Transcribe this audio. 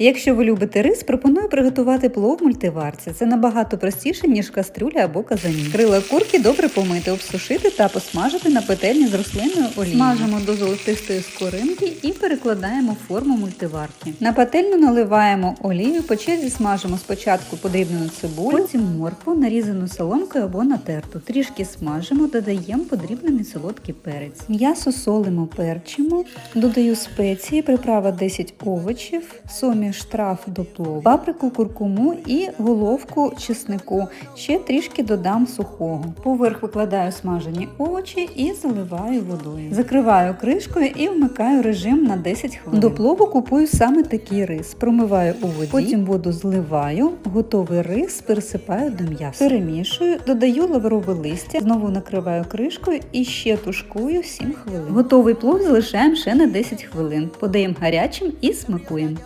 Якщо ви любите рис, пропоную приготувати плов в мультиварці. Це набагато простіше, ніж каструля або казані. Крила курки добре помити, обсушити та посмажити на петельні з рослинною олією. Смажимо до золотистої скоринки і перекладаємо в форму мультиварки. На пательню наливаємо олію, по черзі смажимо спочатку подрібнену цибулю, потім моркву, нарізану соломкою або натерту. Трішки смажимо, додаємо подрібнений солодкий перець. М'ясо солимо, перчимо, додаю спеції, приправа 10 овочів, суміш трав до плову, паприку, куркуму і головку чеснику. Ще трішки додам сухого. Поверх викладаю смажені овочі і заливаю водою. Закриваю кришкою і вмикаю режим на 10 хвилин. До плову купую саме такий рис. Промиваю у воді, потім воду зливаю, готовий рис пересипаю до м'яса. Перемішую, додаю лаврове листя, знову накриваю кришкою і ще тушкую 7 хвилин. Готовий плов залишаємо ще на 10 хвилин. Подаємо гарячим і смакуємо.